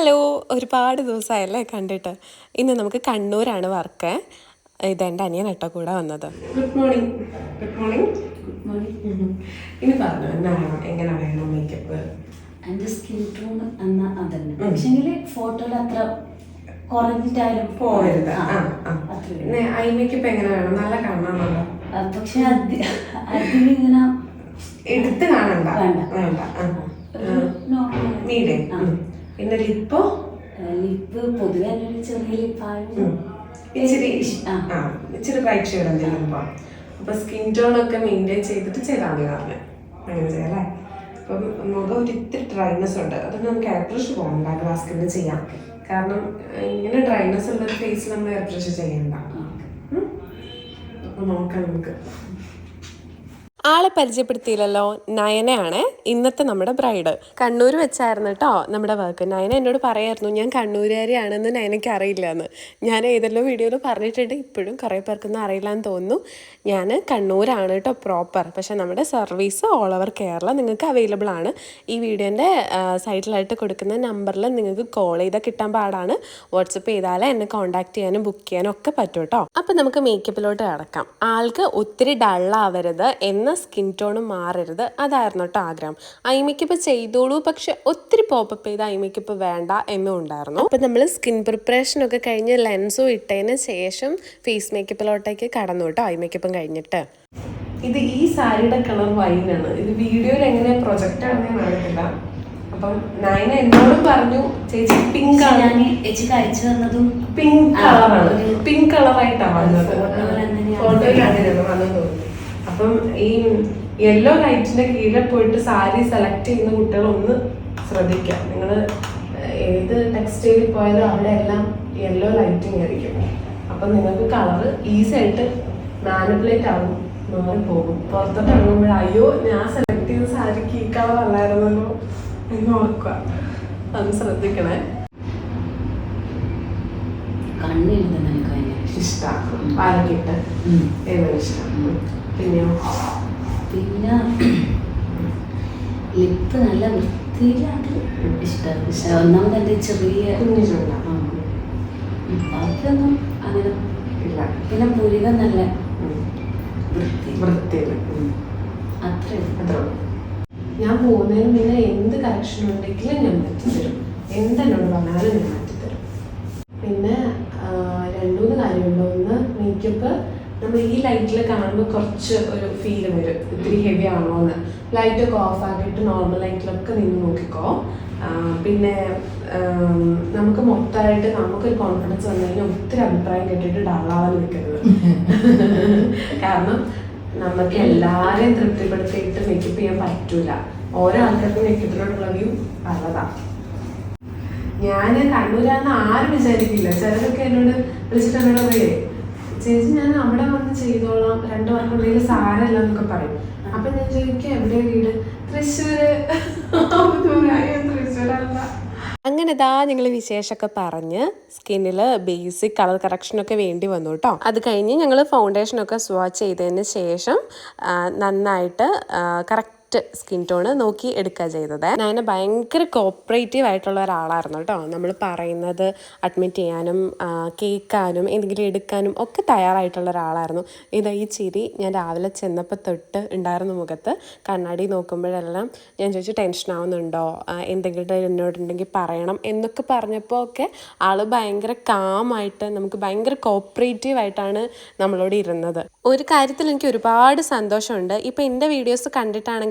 Hello ഒരുപാട് ദിവസമായല്ലേ കണ്ടിട്ട്. ഇന്ന് നമുക്ക് കണ്ണൂരാണ് വർക്ക്. ഇത് എന്റെ അനിയൻ കേട്ടോ കൂടെ വന്നത്. Good morning good morning good morning ഇനി പറഞ്ഞു എന്നാ എങ്ങനെ വേണം മേക്കപ്പ് എന്റെ സ്കിൻ ടോൺ എന്ന അതന്നെ. പക്ഷെങ്കിൽ ഫോട്ടോയിൽ അത്ര കുറഞ്ഞിട്ടായാലും പോകരുത്. പിന്നെ ഐ മേക്കപ്പ് എങ്ങനെ വേണം? നല്ല കാണാമല്ലോ പക്ഷെ അത് അതിലിങ്ങനെ എടുത്ത് കാണണ്ട. വേണ്ട. വേണ്ട. മീഡിയം. പിന്നെ ലിപ്പോ? ലിപ്പ് പൊതുവെ ചെറിയ ലിപ്പാണ് ഇച്ചിരി ആ. ഇച്ചിരി ബ്രൈറ്റ് ഷെയ്ഡ് എന്തെങ്കിലും ഇപ്പം അപ്പൊ സ്കിൻ ടോൺ ഒക്കെ മെയിന്റെയിൻ ചെയ്തിട്ട് ചെയ്താൽ മതി കാരണം അങ്ങനെ ചെയ്യാം അപ്പം മുഖം ഒരു ഇത്തിരി ഡ്രൈനെസ് ഉണ്ട്. അതൊന്നും നമുക്ക് എയർ ബ്രഷ് പോകണ്ട ഗ്ലാസ് സ്കിന്നിൽ ചെയ്യാം. കാരണം ഇങ്ങനെ ഡ്രൈനെസ് ഉള്ള ഒരു ഫേസ് നമ്മൾ എയർ ബ്രഷ് ചെയ്യണ്ട. ഉം? അപ്പൊ നോക്കാം നമുക്ക്. ആളെ പരിചയപ്പെടുത്തിയില്ലല്ലോ നയനയാണ്. ഇന്നത്തെ നമ്മുടെ ബ്രൈഡ്. കണ്ണൂർ വെച്ചായിരുന്നു കേട്ടോ നമ്മുടെ വർക്ക് നയന എന്നോട് പറയായിരുന്നു ഞാൻ കണ്ണൂരുകാരിയാണെന്ന് നയനയ്ക്ക് അറിയില്ല എന്ന് ഞാൻ ഏതെല്ലാം വീഡിയോയിൽ പറഞ്ഞിട്ടുണ്ട് ഇപ്പോഴും കുറേ പേർക്കൊന്നും അറിയില്ല എന്ന് തോന്നുന്നു. ഞാൻ കണ്ണൂരാണ് കേട്ടോ പ്രോപ്പർ പക്ഷേ നമ്മുടെ സർവീസ് ഓൾ ഓവർ കേരള നിങ്ങൾക്ക് അവൈലബിൾ ആണ്. ഈ വീഡിയോന്റെ സൈഡിലായിട്ട് കൊടുക്കുന്ന നമ്പറിൽ നിങ്ങൾക്ക് കോൾ ചെയ്താൽ കിട്ടാൻ പാടാണ്. വാട്സപ്പ് ചെയ്താൽ എന്നെ കോൺടാക്ട് ചെയ്യാനും ബുക്ക് ചെയ്യാനും ഒക്കെ പറ്റും കേട്ടോ അപ്പം നമുക്ക് മേക്കപ്പിലോട്ട് കിടക്കാം. ആൾക്ക് ഒത്തിരി ഡള്ളാവരുത് എന്ന സ്കിൻ ടോൺ മാറരുത്. അതായിരുന്നു കേട്ടോ ആഗ്രഹം. ഐ മേക്കപ്പ് ചെയ്തോളൂ. പക്ഷെ ഒത്തിരി പോപ്പപ്പ് ചെയ്ത് ഐ മേക്കപ്പ് വേണ്ട എന്നും ഉണ്ടായിരുന്നു. അപ്പം നമ്മൾ സ്കിൻ പ്രിപ്പറേഷൻ ഒക്കെ കഴിഞ്ഞ് ലെൻസും ഇട്ടതിന് ശേഷം ഫേസ് മേക്കപ്പിലോട്ടേക്ക് കടന്നു കേട്ടോ ഐ മേക്കപ്പും കഴിഞ്ഞിട്ട്. ഇത് ഈ സാരിയുടെ കളർ വൈനാണ് ഇത് വീഡിയോയിൽ എങ്ങനെ പ്രൊജക്റ്റ് ആണെന്ന് അറിയത്തില്ല. അപ്പം നയന എന്നോടും പറഞ്ഞു ചേച്ചി പിങ്ക് ആണ്. ചേച്ചിക്ക് അയച്ചു തന്നതും പിങ്ക് കളറാണ് പിങ്ക് കളറായിട്ടാണ് വന്നത്. ഫോട്ടോയിൽ അങ്ങനെയാണ്. വന്നു തോന്നുന്നു. അപ്പം ഈ യെല്ലോ ലൈറ്റിന്റെ കീഴിൽ പോയിട്ട് സാരി സെലക്ട് ചെയ്യുന്ന കുട്ടികൾ ഒന്ന് ശ്രദ്ധിക്കാം നിങ്ങൾ ഏത് ടെക്സ്റ്റൈലിൽ പോയാലും അവിടെ എല്ലാം യെല്ലോ ലൈറ്റിംഗ് ആയിരിക്കും. അപ്പം നിങ്ങൾക്ക് കളർ ഈസി ആയിട്ട് മാനിപ്പുലേറ്റ് ആവും പോകും. പുറത്തോട്ട് ഇറങ്ങുമ്പോൾ അയ്യോ ഞാൻ സെലക്ട് ചെയ്ത സാരിക്ക് ഈ കളർ അല്ലായിരുന്നല്ലോ എന്ന് ഓർക്കുക. അത് ശ്രദ്ധിക്കണേ. കണ്ണെഴുതുന്ന എനിക്ക് ഭയങ്കര ഇഷ്ടം. ഇഷ്ടമാണ് പാലക്കിട്ട് ഇഷ്ടം. പിന്നെയോ പിന്നെ ലിപ്പ് നല്ല വൃത്തിയിലാണ് ഇഷ്ടം പക്ഷെ ഒന്നാമത് എന്റെ ചെറിയ അതൊന്നും. അങ്ങനെ ഇല്ല. പിന്നെ പുരിക നല്ല വൃത്തി. വൃത്തി വൃത്തിയിൽ അത്രേ അത്ര ഞാൻ പോകുന്നതിന് മുന്നേ എന്ത് കറക്ഷൻ ഉണ്ടെങ്കിലും ഞാൻ മാറ്റിത്തരും. എന്തെന്നോട് പറഞ്ഞാലും ഞാൻ മാറ്റിത്തരും. പിന്നെ ആ, രണ്ട് മൂന്ന് കാര്യമുണ്ട്. ഒന്ന് മേക്കപ്പ് നമ്മൾ ഈ ലൈറ്റിൽ കാണുമ്പോൾ കുറച്ച് ഒരു ഫീൽ വരും. ഇത്തിരി ഹെവി ആണോ എന്ന് ലൈറ്റൊക്കെ ഓഫ് ആക്കിയിട്ട് നോർമൽ ലൈറ്റിലൊക്കെ നിന്ന് നോക്കിക്കോ. പിന്നെ നമുക്ക് മൊത്തമായിട്ട് നമുക്കൊരു കോൺഫിഡൻസ് വന്നു കഴിഞ്ഞാൽ ഒത്തിരി അഭിപ്രായം കേട്ടിട്ട് ഡള്ളാവാൻ നിൽക്കരുത്. കാരണം നമുക്ക് എല്ലാവരെയും തൃപ്തിപ്പെടുത്തിയിട്ട് മേക്കപ്പ് ചെയ്യാൻ പറ്റൂല. ഓരോ ആൾക്കാർക്കും മേക്കപ്പിനോടുള്ള വ്യൂ പലതാ ഞാൻ കണ്ണൂരാന്ന് ആരും വിചാരിക്കില്ല. ചിലരൊക്കെ എന്നോട് വിളിച്ചിട്ട് എന്നോട് പറയേ ചേച്ചി ഞാൻ അവിടെ വന്ന് ചെയ്തോളാം. രണ്ടു വർക്കുണ്ടെങ്കിൽ സാരല്ല എന്നൊക്കെ പറയും. അപ്പൊ ഞാൻ ചോദിക്കാം എവിടെ വീട്? തൃശ്ശൂര്. തൃശ്ശൂരല്ല അങ്ങനെ ഇതാ ഞങ്ങൾ വിശേഷമൊക്കെ പറഞ്ഞ് സ്കിന്നിൽ ബേസിക് കളർ കറക്ഷനൊക്കെ വേണ്ടി വന്നു കേട്ടോ അത് കഴിഞ്ഞ് ഞങ്ങൾ ഫൗണ്ടേഷനൊക്കെ സ്വാച്ച് ചെയ്തതിന് ശേഷം നന്നായിട്ട് കറക്റ്റ് സ്കിൻ ടോണ് നോക്കി എടുക്കുക ചെയ്തത്. ഞാൻ ഭയങ്കര കോപ്പറേറ്റീവ് ആയിട്ടുള്ള ഒരാളായിരുന്നു കേട്ടോ. നമ്മൾ പറയുന്നത് അഡ്മിറ്റ് ചെയ്യാനും കേൾക്കാനും എന്തെങ്കിലും എടുക്കാനും ഒക്കെ തയ്യാറായിട്ടുള്ള ഒരാളായിരുന്നു. ഇതാ ഈ ചിരി ഞാൻ രാവിലെ ചെന്നപ്പോൾ തൊട്ട് ഉണ്ടായിരുന്നു മുഖത്ത് കണ്ണാടി നോക്കുമ്പോഴെല്ലാം ഞാൻ ചോദിച്ചു ടെൻഷൻ ആവുന്നുണ്ടോ? എന്തെങ്കിലും എന്നോടുണ്ടെങ്കിൽ പറയണം എന്നൊക്കെ പറഞ്ഞപ്പോൾ ഒക്കെ ആൾ ഭയങ്കര കാമായിട്ട് നമുക്ക് ഭയങ്കര കോപ്പറേറ്റീവ് ആയിട്ടാണ് നമ്മളോട് ഇരുന്നത്. ഒരു കാര്യത്തിൽ എനിക്ക് ഒരുപാട് സന്തോഷമുണ്ട്. ഇപ്പം എന്റെ വീഡിയോസ്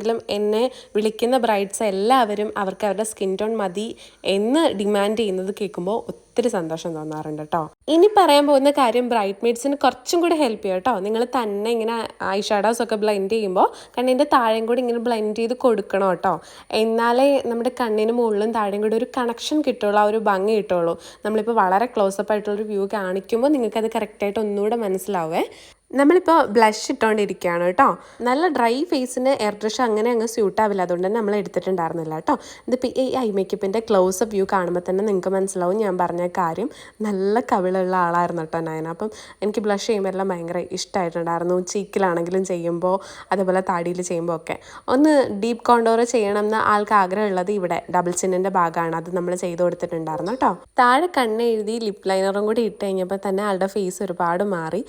കണ്ടിട്ടാണെങ്കിലും എന്നെ വിളിക്കുന്ന ബ്രൈഡ്സ് എല്ലാവരും അവർക്ക് അവരുടെ സ്കിൻ ടോൺ മതി എന്ന് ഡിമാൻഡ് ചെയ്യുന്നത് കേൾക്കുമ്പോൾ ഒത്തിരി സന്തോഷം തോന്നാറുണ്ട് കേട്ടോ. ഇനി പറയാൻ പോകുന്ന കാര്യം ബ്രൈറ്റ് മെയ്ഡ്സിന് കുറച്ചും കൂടി ഹെൽപ്പ് ചെയ്യും കേട്ടോ. നിങ്ങൾ തന്നെ ഇങ്ങനെ ഐ ഷാഡോസ് ഒക്കെ ബ്ലെൻഡ് ചെയ്യുമ്പോൾ കണ്ണിന്റെ താഴെയും കൂടി ഇങ്ങനെ ബ്ലെൻഡ് ചെയ്ത് കൊടുക്കണം കേട്ടോ. എന്നാലേ നമ്മുടെ കണ്ണിന് മുകളിലും താഴെയും കൂടി ഒരു കണക്ഷൻ കിട്ടുള്ളൂ ആ ഒരു ഭംഗി കിട്ടുള്ളൂ നമ്മളിപ്പോൾ വളരെ ക്ലോസപ്പ് ആയിട്ടുള്ളൊരു വ്യൂ കാണിക്കുമ്പോൾ നിങ്ങൾക്കത് കറക്റ്റായിട്ട് ഒന്നുകൂടെ മനസ്സിലാവേ നമ്മളിപ്പോൾ ബ്ലഷ് ഇട്ടുകൊണ്ടിരിക്കുകയാണ് കേട്ടോ. നല്ല ഡ്രൈ ഫേസിന് എയർ ബ്രഷ് അങ്ങനെ അങ്ങ് സ്യൂട്ട് ആവില്ല. അതുകൊണ്ട് തന്നെ നമ്മൾ എടുത്തിട്ടുണ്ടായിരുന്നില്ല കേട്ടോ. ഇതിപ്പോൾ ഈ ഐ മേക്കപ്പിന്റെ ക്ലോസ് അപ്പ് വ്യൂ കാണുമ്പോൾ തന്നെ നിങ്ങൾക്ക് മനസ്സിലാവും ഞാൻ പറഞ്ഞ കാര്യം. നല്ല കവിളുള്ള ആളായിരുന്നു കേട്ടോ നയന. അപ്പം എനിക്ക് ബ്ലഷ് ചെയ്യുമ്പോൾ എല്ലാം ഭയങ്കര ഇഷ്ടമായിട്ടുണ്ടായിരുന്നു ചീക്കിലാണെങ്കിലും ചെയ്യുമ്പോൾ അതേപോലെ താടിയിൽ ചെയ്യുമ്പോൾ ഒക്കെ. ഒന്ന് ഡീപ്പ് കോണ്ടോർ ചെയ്യണം എന്ന് ആൾക്ക് ആഗ്രഹമുള്ളത് ഇവിടെ ഡബിൾ ചിന്നിന്റെ ഭാഗമാണ് അത് നമ്മൾ ചെയ്ത് കൊടുത്തിട്ടുണ്ടായിരുന്നു കേട്ടോ. താഴെ കണ്ണെഴുതി ലിപ് ലൈനറും കൂടി ഇട്ട് കഴിഞ്ഞപ്പോൾ തന്നെ ആളുടെ ഫേസ് ഒരുപാട് മാറി.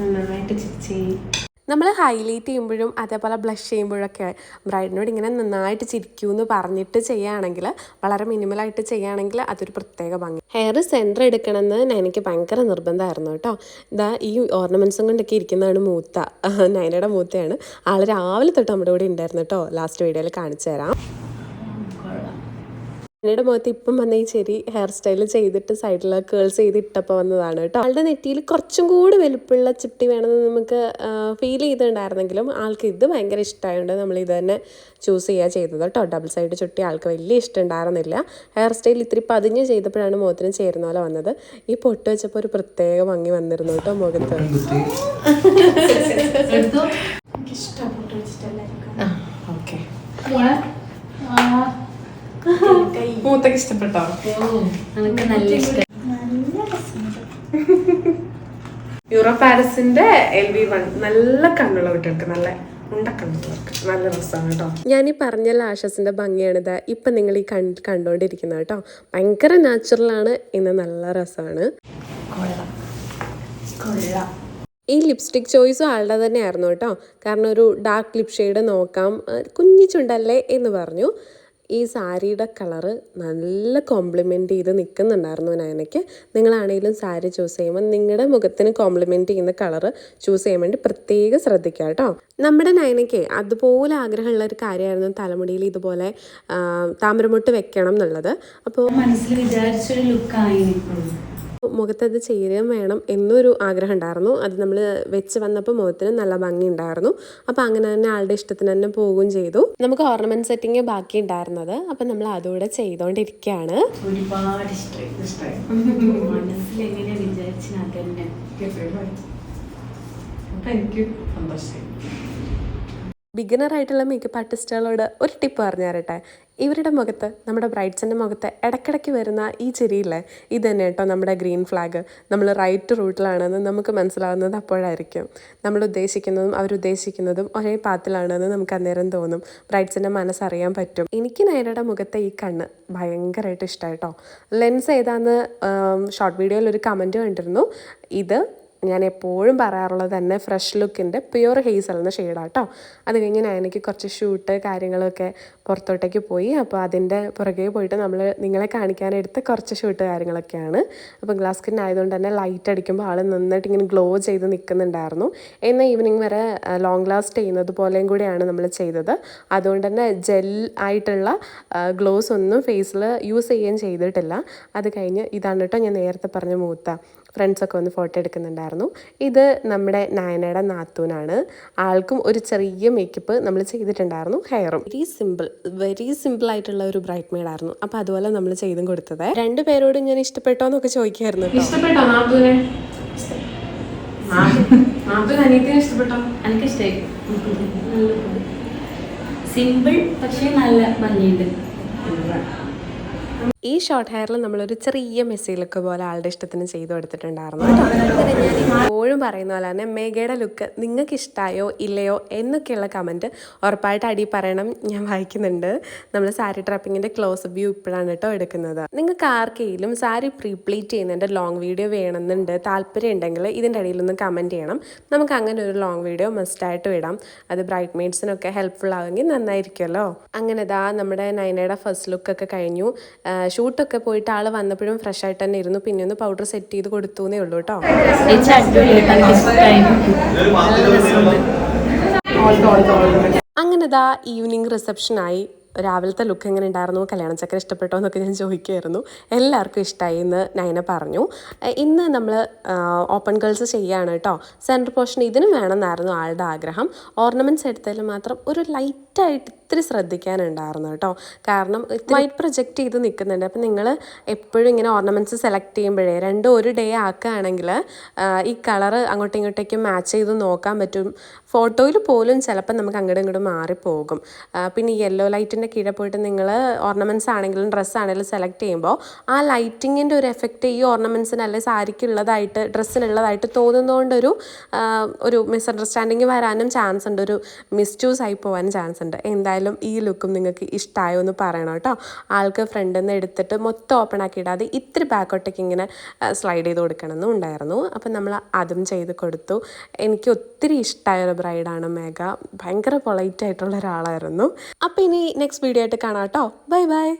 നന്നായിട്ട് ചിരിച്ചേ നമ്മൾ ഹൈലൈറ്റ് ചെയ്യുമ്പോഴും അതേപോലെ ബ്ലഷ് ചെയ്യുമ്പോഴൊക്കെ ബ്രൈഡിനോട് ഇങ്ങനെ നന്നായിട്ട് ചിരിക്കൂ എന്ന് പറഞ്ഞിട്ട് ചെയ്യുകയാണെങ്കിൽ വളരെ മിനിമലായിട്ട് ചെയ്യുകയാണെങ്കിൽ അതൊരു പ്രത്യേക ഭംഗി. ഹെയർ സെന്റർ എടുക്കണമെന്ന് എനിക്ക് ഭയങ്കര നിർബന്ധമായിരുന്നു കേട്ടോ. ഇതാ ഈ ഓർണമെന്റ്സും കൊണ്ടൊക്കെ ഇരിക്കുന്നതാണ് മൂത്ത നൈനയുടെ മൂത്തയാണ്. ആൾ രാവിലെ തൊട്ട് നമ്മുടെ കൂടെ ഉണ്ടായിരുന്നു കേട്ടോ. ലാസ്റ്റ് വീഡിയോയിൽ കാണിച്ചു തരാം. എന്നയുടെ മുഖത്ത് ഇപ്പം വന്ന ഈ ചെരി ഹെയർ സ്റ്റൈൽ ചെയ്തിട്ട് സൈഡിൽ കേൾസ് ചെയ്ത് ഇട്ടപ്പോൾ വന്നതാണ് കേട്ടോ. ആളുടെ നെറ്റിയിൽ കുറച്ചും കൂടി വലുപ്പമുള്ള ചുട്ടി വേണമെന്ന് നമുക്ക് ഫീൽ ചെയ്തിട്ടുണ്ടായിരുന്നെങ്കിലും ആൾക്ക് ഇത് ഭയങ്കര ഇഷ്ടമായതുകൊണ്ട് നമ്മൾ ഇത് തന്നെ ചൂസ് ചെയ്യുക ചെയ്തത് കേട്ടോ. ഡബിൾ സൈഡ് ചുട്ടി ആൾക്ക് വലിയ ഇഷ്ടം ഉണ്ടായിരുന്നില്ല. ഹെയർ സ്റ്റൈൽ ഇത്തിരി പതിഞ്ഞ് ചെയ്തപ്പോഴാണ് മുഖത്തിന് ചേരുന്ന പോലെ വന്നത്. ഈ പൊട്ട് വെച്ചപ്പോൾ ഒരു പ്രത്യേക ഭംഗി വന്നിരുന്നു കേട്ടോ മുഖത്ത്. ഇഷ്ടം ഇഷ്ടപ്പെട്ടു ഓക്കെ. മൂത്തൊക്കെ ഇഷ്ടപ്പെട്ടോ? നല്ല ഇഷ്ടം. യൂറോ പാരസിന്റെ എൽ വി വൺ നല്ല കണ്ണുള്ള കുട്ടികൾക്ക് നല്ല നല്ല രസമാണ് കേട്ടോ. ഞാൻ ഈ പറഞ്ഞ ലാഷസിന്റെ ഭംഗിയാണിത് ഇപ്പൊ നിങ്ങൾ ഈ കണ്ട് കണ്ടോണ്ടിരിക്കുന്നത് കേട്ടോ. ഭയങ്കര നാച്ചുറൽ ആണ് ഇന്ന് നല്ല രസമാണ്. ഈ ലിപ്സ്റ്റിക് ചോയ്സും ആളുടെ തന്നെയായിരുന്നു കേട്ടോ. കാരണം ഒരു ഡാർക്ക് ലിപ് ഷെയ്ഡ് നോക്കാം കുഞ്ഞിച്ചുണ്ടല്ലേ കുഞ്ഞി ചുണ്ടല്ലേ എന്ന് പറഞ്ഞു. ഈ സാരിയുടെ കളറ് നല്ല കോംപ്ലിമെന്റ് ചെയ്ത് നിൽക്കുന്നുണ്ടായിരുന്നു നയനയ്ക്ക്. നിങ്ങളാണെങ്കിലും സാരി ചൂസ് ചെയ്യുമ്പോൾ നിങ്ങളുടെ മുഖത്തിന് കോംപ്ലിമെന്റ് ചെയ്യുന്ന കളറ് ചൂസ് ചെയ്യാൻ വേണ്ടി പ്രത്യേകം ശ്രദ്ധിക്കുക കേട്ടോ. നമ്മുടെ നയനയ്ക്ക് അതുപോലെ ആഗ്രഹമുള്ള ഒരു കാര്യമായിരുന്നു തലമുടിയിൽ ഇതുപോലെ താമരമുട്ട് വെക്കണം എന്നുള്ളത്. അപ്പോൾ മനസ്സിൽ വിചാരിച്ചൊരു ലുക്കായിന് മുഖത്തത് ചേരുകയും വേണം എന്നൊരു ആഗ്രഹം ഉണ്ടായിരുന്നു അത് നമ്മൾ വെച്ച് വന്നപ്പോൾ മുഖത്തിന് നല്ല ഭംഗി ഉണ്ടായിരുന്നു അപ്പോൾ അങ്ങനെ തന്നെ ആളുടെ ഇഷ്ടത്തിന് തന്നെ പോവുകയും ചെയ്തു. നമുക്ക് ഓർണമെന്റ് സെറ്റിംഗ് ബാക്കി ഉണ്ടായിരുന്നത്. അപ്പം നമ്മൾ അതുകൂടെ ചെയ്തുകൊണ്ടിരിക്കുകയാണ്. ഒരുപാട് എങ്ങനെ വിചാരിച്ചു അതന്നെ ബിഗിനർ ആയിട്ടുള്ള മേക്കപ്പ് ആർട്ടിസ്റ്റുകളോട് ഒരു ടിപ്പ് പറഞ്ഞു തരട്ടെ ഇവരുടെ മുഖത്ത് നമ്മുടെ ബ്രൈഡ്സിന്റെ മുഖത്ത് ഇടയ്ക്കിടയ്ക്ക് വരുന്ന ഈ ചിരിയില്ലേ? ഇത് തന്നെ കേട്ടോ നമ്മുടെ ഗ്രീൻ ഫ്ലാഗ് നമ്മൾ റൈറ്റ് റൂട്ടിലാണെന്ന് നമുക്ക് മനസ്സിലാവുന്നത് അപ്പോഴായിരിക്കും. നമ്മൾ ഉദ്ദേശിക്കുന്നതും അവരുദ്ദേശിക്കുന്നതും ഒരേ പാത്തിലാണെന്ന് നമുക്ക് അന്നേരം തോന്നും. ബ്രൈഡ്സിന്റെ മനസ്സറിയാൻ പറ്റും. എനിക്ക് നയനയുടെ മുഖത്തെ ഈ കണ്ണ് ഭയങ്കരമായിട്ട് ഇഷ്ടമായിട്ടോ ലെൻസ് ഏതാന്ന് ഷോർട്ട് വീഡിയോയിൽ ഒരു കമന്റ് കണ്ടിരുന്നു. ഇത് ഞാൻ എപ്പോഴും പറയാറുള്ളത് തന്നെ ഫ്രഷ് ലുക്കിന്റെ പ്യുവർ ഹെയ്സൽ എന്ന ഷെയ്ഡാണ് കേട്ടോ അത് കഴിഞ്ഞ് എനിക്ക് കുറച്ച് ഷൂട്ട് കാര്യങ്ങളൊക്കെ പുറത്തോട്ടേക്ക് പോയി. അപ്പോൾ അതിന്റെ പുറകെ പോയിട്ട് നമ്മൾ നിങ്ങളെ കാണിക്കാനെടുത്ത കുറച്ച് ഷൂട്ട് കാര്യങ്ങളൊക്കെയാണ്. അപ്പോൾ ഗ്ലാസ് സ്കിൻ ആയതുകൊണ്ട് തന്നെ ലൈറ്റ് അടിക്കുമ്പോൾ ആൾ നന്നായിട്ട് ഇങ്ങനെ ഗ്ലോ ചെയ്ത് നിൽക്കുന്നുണ്ടായിരുന്നു എന്നാൽ ഈവനിങ് വരെ ലോങ് ലാസ്റ്റ് ചെയ്യുന്നത് പോലെയും കൂടിയാണ് നമ്മൾ ചെയ്തത്. അതുകൊണ്ട് തന്നെ ജെൽ ആയിട്ടുള്ള ഗ്ലോസ് ഒന്നും ഫേസിൽ യൂസ് ചെയ്യുകയും ചെയ്തിട്ടില്ല. അത് കഴിഞ്ഞ് ഇതാണ് കേട്ടോ ഞാൻ നേരത്തെ പറഞ്ഞ മൂത്ത ഫ്രണ്ട്സൊക്കെ വന്ന് ഫോട്ടോ എടുക്കുന്നുണ്ടായിരുന്നു. ഇത് നമ്മുടെ നയനയുടെ നാത്തൂനാണ്. ആൾക്കും ഒരു ചെറിയ മേക്കപ്പ് നമ്മൾ ചെയ്തിട്ടുണ്ടായിരുന്നു ഹെയറും വെരി സിമ്പിൾ വെരി സിമ്പിൾ ആയിട്ടുള്ള ഒരു ബ്രൈറ്റ് മെയ്ഡ് ആയിരുന്നു. അപ്പോൾ അതുപോലെ നമ്മൾ ചെയ്തും കൊടുത്തത്. രണ്ടു പേരോടും ഞാൻ ഇഷ്ടപ്പെട്ടോ എന്നൊക്കെ ചോദിക്കായിരുന്നു ഇഷ്ടപ്പെട്ടോ നാത്തൂനെ? ഇഷ്ടപ്പെട്ടോ? എനിക്ക് ഇഷ്ടമായി സിമ്പിൾ പക്ഷേ നല്ല ഭംഗിയുണ്ട്. ഈ ഷോർട്ട് ഹെയറിൽ നമ്മളൊരു ചെറിയ മെസ്സിലൊക്കെ പോലെ ആളുടെ ഇഷ്ടത്തിന് ചെയ്തു കൊടുത്തിട്ടുണ്ടായിരുന്നു എപ്പോഴും പറയുന്ന പോലെ തന്നെ മേഘയുടെ ലുക്ക് നിങ്ങൾക്ക് ഇഷ്ടമായോ ഇല്ലയോ എന്നൊക്കെയുള്ള കമന്റ് ഉറപ്പായിട്ട് അടി പറയണം. ഞാൻ വായിക്കുന്നുണ്ട്. നമ്മൾ സാരി ട്രാപ്പിങ്ങിന്റെ ക്ലോസ് വ്യൂ ഇപ്പോഴാണ് കേട്ടോ എടുക്കുന്നത്. നിങ്ങൾക്ക് ആർക്കെങ്കിലും സാരി പ്രീപ്ലീറ്റ് ചെയ്യുന്നതിന്റെ ലോങ് വീഡിയോ വേണമെന്നുണ്ട് താല്പര്യം ഉണ്ടെങ്കിൽ ഇതിന്റെ ഇടയിലൊന്ന് കമന്റ് ചെയ്യണം. നമുക്ക് അങ്ങനെ ഒരു ലോങ് വീഡിയോ മസ്റ്റായിട്ട് വിടാം അത് ബ്രൈറ്റ് മെയ്ഡ്സിനൊക്കെ ഹെൽപ്ഫുൾ ആവുമെങ്കിൽ നന്നായിരിക്കുമല്ലോ. അങ്ങനെ ഇതാ നമ്മുടെ നയനയുടെ ഫസ്റ്റ് ലുക്കൊക്കെ കഴിഞ്ഞു. ഷൂട്ടൊക്കെ പോയിട്ട് ആൾ വന്നപ്പോഴും ഫ്രഷ് ആയിട്ട് തന്നെ ഇരുന്നു. പിന്നെ ഒന്ന് പൗഡർ സെറ്റ് ചെയ്ത് കൊടുത്തു എന്നേ ഉള്ളൂ കേട്ടോ അങ്ങനെ ദാ ഈവനിങ് റിസപ്ഷനായി രാവിലത്തെ ലുക്ക് എങ്ങനെ ഉണ്ടായിരുന്നു? കല്യാണ ചക്കര ഇഷ്ടപ്പെട്ടോ എന്നൊക്കെ ഞാൻ ചോദിക്കുമായിരുന്നു എല്ലാവർക്കും ഇഷ്ടമായി എന്ന് നയന പറഞ്ഞു. ഇന്ന് നമ്മൾ ഓപ്പൺ ഗേൾസ് ചെയ്യാണ് കേട്ടോ സെന്റർ പോർഷൻ ഇതിനും വേണമെന്നായിരുന്നു ആളുടെ ആഗ്രഹം. ഓർണമെന്റ്സ് എടുത്തതിൽ മാത്രം ഒരു ലൈറ്റായിട്ട് ഇത്തിരി ശ്രദ്ധിക്കാനുണ്ടായിരുന്നു കേട്ടോ. കാരണം വൈറ്റ് പ്രൊജക്റ്റ് ചെയ്ത് നിൽക്കുന്നുണ്ട്. അപ്പം നിങ്ങൾ എപ്പോഴും ഇങ്ങനെ ഓർണമെന്റ്സ് സെലക്ട് ചെയ്യുമ്പോഴേ രണ്ടും ഒരു ഡേ ആക്കുകയാണെങ്കിൽ ഈ കളർ അങ്ങോട്ടും ഇങ്ങോട്ടേക്കും മാച്ച് ചെയ്ത് നോക്കാൻ പറ്റും. ഫോട്ടോയിൽ പോലും ചിലപ്പോൾ നമുക്ക് അങ്ങോട്ടും ഇങ്ങോട്ടും മാറിപ്പോകും. പിന്നെ യെല്ലോ ലൈറ്റിന്റെ കീഴെ പോയിട്ട് നിങ്ങൾ ഓർണമെന്റ്സ് ആണെങ്കിലും ഡ്രസ്സ് ആണെങ്കിലും സെലക്ട് ചെയ്യുമ്പോൾ ആ ലൈറ്റിങ്ങിന്റെ ഒരു എഫക്റ്റ് ഈ ഓർണമെന്റ്സിന് അല്ലെങ്കിൽ സാരിക്കുള്ളതായിട്ട് ഡ്രസ്സിനുള്ളതായിട്ട് തോന്നുന്നതുകൊണ്ടൊരു ഒരു മിസ്അണ്ടർസ്റ്റാൻഡിങ് വരാനും ചാൻസ് ഉണ്ട്. ഒരു മിസ്ചൂസ് ആയി പോകാനും ചാൻസ് ഉണ്ട്. എന്തായാലും ഈ ലുക്കും നിങ്ങൾക്ക് ഇഷ്ടമായോ എന്ന് പറയണം കേട്ടോ. ആൾക്ക് ഫ്രണ്ടിൽ നിന്ന് എടുത്തിട്ട് മൊത്തം ഓപ്പൺ ആക്കി ഇടാതെ ഇത്തിരി ബാക്കോട്ടേക്ക് ഇങ്ങനെ സ്ലൈഡ് ചെയ്ത് കൊടുക്കണമെന്നും ഉണ്ടായിരുന്നു. അപ്പം നമ്മൾ അതും ചെയ്ത് കൊടുത്തു. എനിക്ക് ഒത്തിരി ഇഷ്ടമായ ഒരു ബ്രൈഡാണ് മേഘ. ഭയങ്കര പൊളൈറ്റ് ആയിട്ടുള്ള ഒരാളായിരുന്നു. അപ്പോൾ ഇനി നെക്സ്റ്റ് വീഡിയോ ആയിട്ട് കാണാം കേട്ടോ. Bye bye